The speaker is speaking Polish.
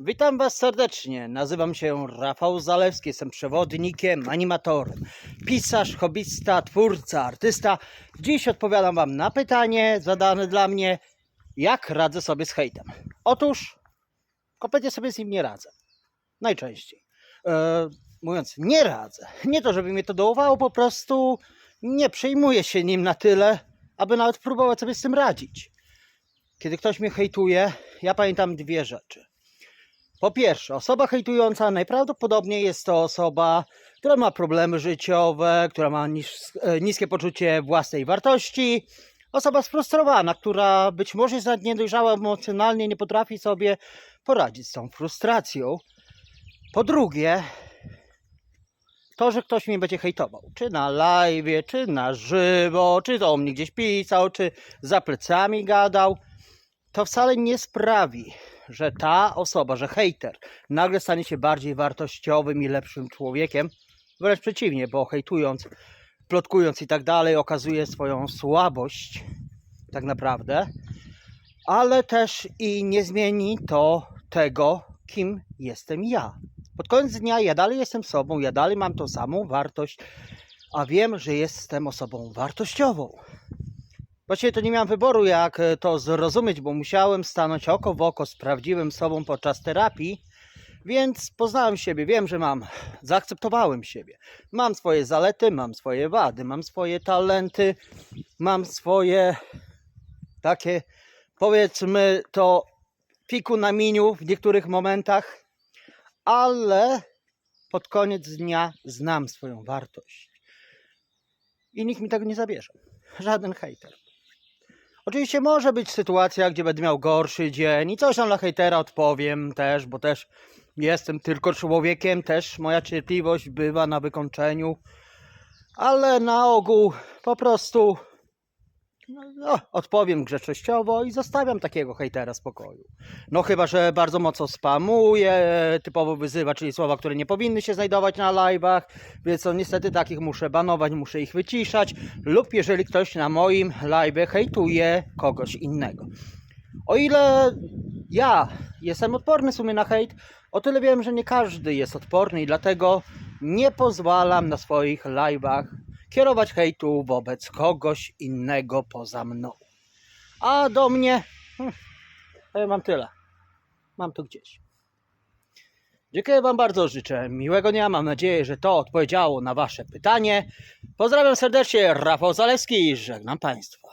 Witam Was serdecznie. Nazywam się Rafał Zalewski, jestem przewodnikiem, animatorem, pisarz, hobbysta, twórca, artysta. Dziś odpowiadam Wam na pytanie zadane dla mnie, jak radzę sobie z hejtem. Otóż kompletnie sobie z nim nie radzę. Najczęściej. E, mówiąc, nie radzę. Nie to, żeby mnie to dołowało, po prostu nie przejmuję się nim na tyle, aby nawet próbować sobie z tym radzić. Kiedy ktoś mnie hejtuje, ja pamiętam dwie rzeczy. Po pierwsze, osoba hejtująca najprawdopodobniej jest to osoba, która ma problemy życiowe, która ma e, niskie poczucie własnej wartości, osoba sfrustrowana, która być może jest niedojrzała emocjonalnie, nie potrafi sobie poradzić z tą frustracją. Po drugie, to, że ktoś mnie będzie hejtował, czy na live, czy na żywo, czy to o mnie gdzieś pisał, czy za plecami gadał, to wcale nie sprawi, że ta osoba, że hejter nagle stanie się bardziej wartościowym i lepszym człowiekiem. Wręcz przeciwnie, bo hejtując, plotkując i tak dalej, okazuje swoją słabość, tak naprawdę, ale też i nie zmieni to tego, kim jestem ja. Pod koniec dnia ja dalej jestem sobą, ja dalej mam tą samą wartość, a wiem, że jestem osobą wartościową. Właściwie to nie miałem wyboru, jak e, to zrozumieć, bo musiałem stanąć oko w oko z prawdziwym sobą podczas terapii, więc poznałem siebie, wiem, że mam, zaakceptowałem siebie. Mam swoje zalety, mam swoje wady, mam swoje talenty, mam swoje takie, powiedzmy to, piku na miniu w niektórych momentach, ale pod koniec dnia znam swoją wartość. I nikt mi tego nie zabierze. Żaden hejter. Oczywiście może być sytuacja, gdzie będę miał gorszy dzień i coś tam dla hejtera odpowiem też, bo też jestem tylko człowiekiem, też moja cierpliwość bywa na wykończeniu, ale na ogół po prostu no, no, odpowiem grzecznościowo i zostawiam takiego hejtera spokoju. No chyba, że bardzo mocno spamuje, typowo wyzywa, czyli słowa, które nie powinny się znajdować na live'ach, więc no niestety takich muszę banować, muszę ich wyciszać, lub jeżeli ktoś na moim live hejtuje kogoś innego. O ile ja jestem odporny w sumie na hejt, o tyle wiem, że nie każdy jest odporny i dlatego nie pozwalam na swoich live'ach kierować hejtu wobec kogoś innego poza mną. A do mnie hmm, mam tyle. Mam to gdzieś. Dziękuję Wam bardzo, życzę miłego dnia. Mam nadzieję, że to odpowiedziało na Wasze pytanie. Pozdrawiam serdecznie, Rafał Zalewski i żegnam Państwa.